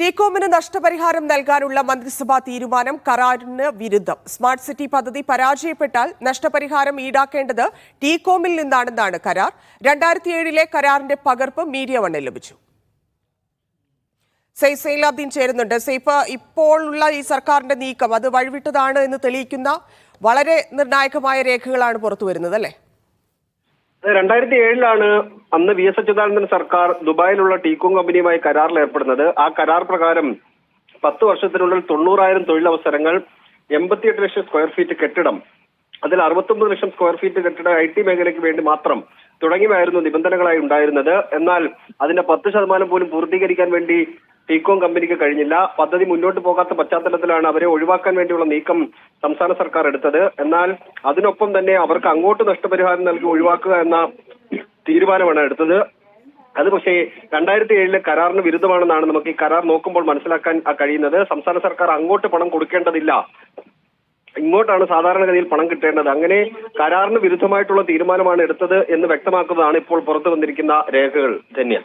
ടീകോമിന് നഷ്ടപരിഹാരം നൽകാനുള്ള മന്ത്രിസഭാ തീരുമാനം കരാറിന് വിരുദ്ധം. സ്മാർട്ട് സിറ്റി പദ്ധതി പരാജയപ്പെട്ടാൽ നഷ്ടപരിഹാരം ഈടാക്കേണ്ടത് ടീകോമിൽ നിന്നാണെന്നാണ് കരാർ. രണ്ടായിരത്തി ഏഴിലെ കരാറിന്റെ പകർപ്പ് മീഡിയ വണ്ണിൽ ലഭിച്ചു. സെയ്ഫ് സൈലാബ്ദീൻ ചേരുന്നുണ്ട്. സെയ്ഫ് ഇപ്പോഴുള്ള ഈ സർക്കാരിന്റെ നീക്കം അത് വഴിവിട്ടതാണ് എന്ന് തെളിയിക്കുന്ന വളരെ നിർണായകമായ രേഖകളാണ് പുറത്തു വരുന്നത് അല്ലേ? രണ്ടായിരത്തി ഏഴിലാണ് അന്ന് വി എസ് അച്യുതാനന്ദൻ സർക്കാർ ദുബായിലുള്ള ടീക്കോം കമ്പനിയുമായി കരാറിൽ ഏർപ്പെടുന്നത്. ആ കരാർ പ്രകാരം പത്ത് വർഷത്തിനുള്ളിൽ തൊണ്ണൂറായിരം തൊഴിലവസരങ്ങൾ എൺപത്തിയെട്ട് ലക്ഷം സ്ക്വയർ ഫീറ്റ് കെട്ടിടം അതിൽ അറുപത്തൊമ്പത് ലക്ഷം സ്ക്വയർ ഫീറ്റ് കെട്ടിടം ഐ ടി മേഖലയ്ക്ക് വേണ്ടി മാത്രം തുടങ്ങിയവായിരുന്നു നിബന്ധനകളായി ഉണ്ടായിരുന്നത്. എന്നാൽ അതിന്റെ പത്ത് ശതമാനം പോലും പൂർത്തീകരിക്കാൻ വേണ്ടി ടീകോം കമ്പനിക്ക് കഴിഞ്ഞില്ല. പദ്ധതി മുന്നോട്ട് പോകാത്ത പശ്ചാത്തലത്തിലാണ് അവരെ ഒഴിവാക്കാൻ വേണ്ടിയുള്ള നീക്കം സംസ്ഥാന സർക്കാർ എടുത്തത്. എന്നാൽ അതിനൊപ്പം തന്നെ അവർക്ക് അങ്ങോട്ട് നഷ്ടപരിഹാരം നൽകി ഒഴിവാക്കുക എന്ന തീരുമാനമാണ് എടുത്തത്. അത് പക്ഷേ രണ്ടായിരത്തി ഏഴിലെ കരാറിന് വിരുദ്ധമാണെന്നാണ് നമുക്ക് ഈ കരാർ നോക്കുമ്പോൾ മനസ്സിലാക്കാൻ കഴിയുന്നത്. സംസ്ഥാന സർക്കാർ അങ്ങോട്ട് പണം കൊടുക്കേണ്ടതില്ല. ഇങ്ങോട്ടാണ് സാധാരണഗതിയിൽ പണം കിട്ടേണ്ടത്. അങ്ങനെ കരാറിന് വിരുദ്ധമായിട്ടുള്ള തീരുമാനമാണ് എടുത്തത് എന്ന് വ്യക്തമാക്കുന്നതാണ് ഇപ്പോൾ പുറത്തു വന്നിരിക്കുന്ന രേഖകൾ. ധന്യ.